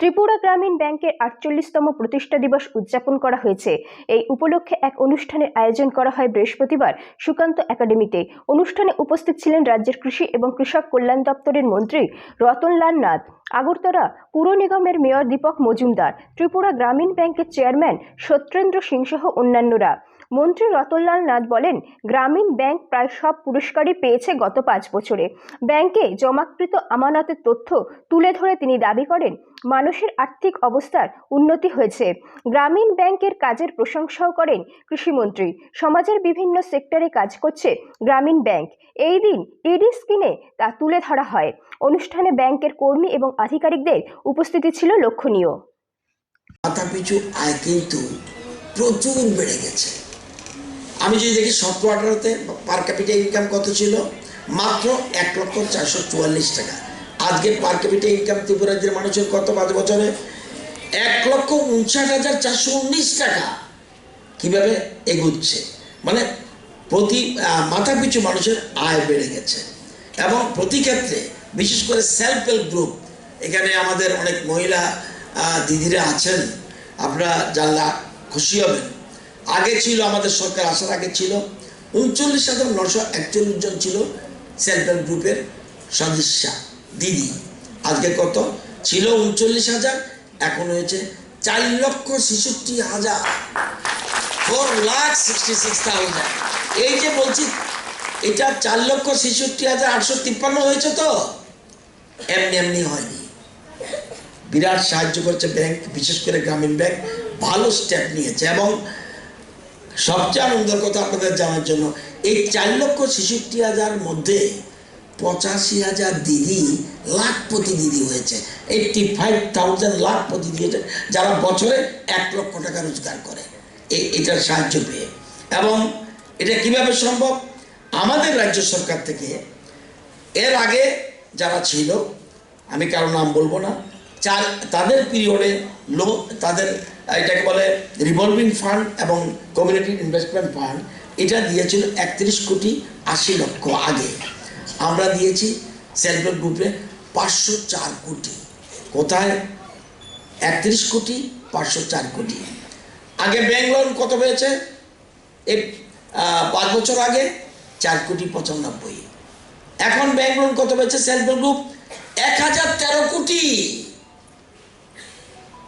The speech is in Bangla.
ত্রিপুরা গ্রামীণ ব্যাংকের আটচল্লিশতম প্রতিষ্ঠা দিবস উদযাপন করা হয়েছে। এই উপলক্ষে এক অনুষ্ঠানের আয়োজন করা হয় বৃহস্পতিবার সুকান্ত একাডেমিতে। অনুষ্ঠানে উপস্থিত ছিলেন রাজ্যের কৃষি এবং কৃষক কল্যাণ দপ্তরের মন্ত্রী রতনলাল নাথ, আগরতলা পুর নিগমের মেয়র দীপক মজুমদার, ত্রিপুরা গ্রামীণ ব্যাংকের চেয়ারম্যান সত্যেন্দ্র সিং সহ অন্যান্যরা। মন্ত্রী রতনলাল নাথ বলেন, গ্রামীণ ব্যাংক প্রায় সব পুরস্কারই পেয়েছে গত পাঁচ বছরে। ব্যাংকে জমাকৃত আমানতের তথ্য তুলে ধরে তিনি দাবি করেন, মানুষের আর্থিক অবস্থার উন্নতি হয়েছে। গ্রামীণ ব্যাংকের কাজের প্রশংসাও করেন কৃষিমন্ত্রী। সমাজের বিভিন্ন সেক্টরে কাজ করছে গ্রামীণ ব্যাংক। এই দিন ইডি স্কিনে তা তুলে ধরা হয়। অনুষ্ঠানে ব্যাংকের কর্মী এবং আধিকারিকদের উপস্থিতি ছিল লক্ষণীয়। মাথা পিছু আয় কিন্তু প্রচুর বেড়ে গেছে। আমি যদি দেখি সতেরো আঠারোতে পার ক্যাপিটা ইনকাম কত ছিল? মাত্র এক লক্ষ চারশো চুয়াল্লিশ টাকা। আজকে পার ক্যাপিটা ইনকাম ত্রিপুরাজ্যের মানুষের কত পাঁচ বছরে? এক লক্ষ উনষাট হাজার চারশো উনিশ টাকা। কীভাবে এগুচ্ছে? মানে প্রতি মাথা পিছু মানুষের আয় বেড়ে গেছে। এবং প্রতি ক্ষেত্রে, বিশেষ করে সেলফ হেল্প গ্রুপ এখানে আমাদের অনেক মহিলা দিদিরা আছেন। আপনারা জানলা খুশি হবেন। আগে ছিল, আমাদের সরকার আসার আগে ছিল। উনচল্লিশ হাজার নশো একচল্লিশ জন ছিল হেল্প গ্রুপের সদস্যা, দিদি। আজকে কত? ছিল উনচল্লিশ হাজার, এখন হয়েছে চার লক্ষ ছেষট্টি হাজার। Four lakh sixty six thousand এই যে বলছি, এটা চার লক্ষ ছেষট্টি হাজার আটশো তিপ্পান্ন হয়েছে তো? এমনি এমনি হয়নি। বিরাট সাহায্য করছে ব্যাংক বিশেষ করে গ্রামীণ ব্যাংক ভালো স্টেপ নিয়েছে এবং সবচেয়ে আনন্দের কথা আপনাদের জানার জন্য, এই চার লক্ষ ছেষট্টি হাজার মধ্যে পঁচাশি হাজার দিদি লাখপতি দিদি হয়েছে। এইটটি ফাইভ থাউজেন্ড লাখপতি দিদি যারা বছরে এক লক্ষ টাকা রোজগার করে। এই এটার সাহায্য পেয়ে। এবং এটা কীভাবে সম্ভব? আমাদের রাজ্য সরকার থেকে এর আগে যারা ছিল, আমি কারও নাম বলব না, চার, তাদের পিরিয়ডে লো, তাদের এটাকে বলে রিভলভিং ফান্ড এবং কমিউনিটি ইনভেস্টমেন্ট ফান্ড এটা দিয়েছিল একত্রিশ কোটি আশি লক্ষ আগে। আমরা দিয়েছি সেলফ হেল্প গ্রুপে পাঁচশো চার কোটি। কোথায়? একত্রিশ কোটি, পাঁচশো চার কোটি। আগে ব্যাংক লোন কত হয়েছে? এই পাঁচ বছর আগে চার কোটি পঁচানব্বই। এখন ব্যাংক লোন কত পেয়েছে সেলফ হেল্প গ্রুপ এক হাজার তেরো কোটি।